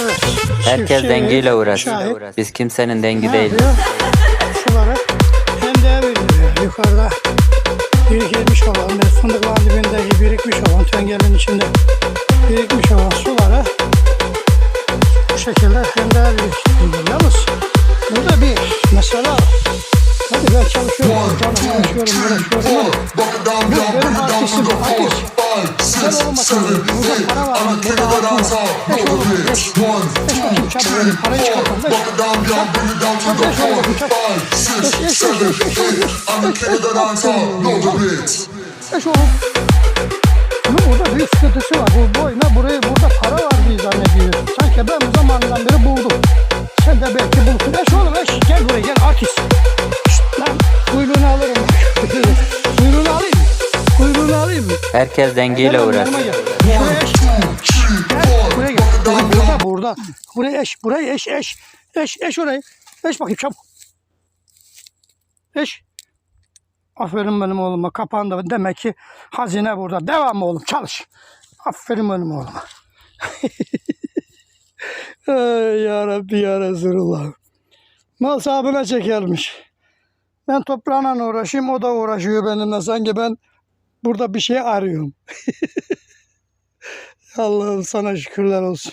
Evet. Herkes dengiyle şahit. Biz kimsenin dengi yapıyor? Suları kendine veriyor. Yukarıda birikmiş olan, ve fındıkların dibindeki birikmiş olan, tengelin içinde birikmiş olan suları bu şekilde kendine veriyor. Yalnız burada bir mesele var. Hadi ben çalışıyorum, canım uğraşıyorum, uğraşıyorum. Benim artistim, artist. Ben olmasın. Burada para var, burada altın var. Beş olur, beş. Beş bakayım çabuk verin, parayı çıkartalım. Beş. Beş olur, beş. Beş, beş, beş, beş, beş, beş, beş. Beş olur. Bunun burada büyük sıkıntısı var. Bu boyuna buraya burada para var diye zannediyor. Sanki ben bu zamandan beri buldum. Sen de belki bulursun. Eş oğlum Herkes yanıma uğraşıyor. Buraya. Gel. Burada burada. Buraya eş. Buraya eş eş. Eş eş orayı. Eş bakayım çabuk. Eş. Aferin benim oğluma. Kapandı. Demek ki hazine burada. Devam oğlum çalış. Aferin benim oğluma. Ay ya Rabbi ya Resulullah. Mal sahibine çekermiş. Ben toprağla uğraşayım o da uğraşıyor benimle. Sanki ben burada bir şey arıyorum. Allah'ım sana şükürler olsun.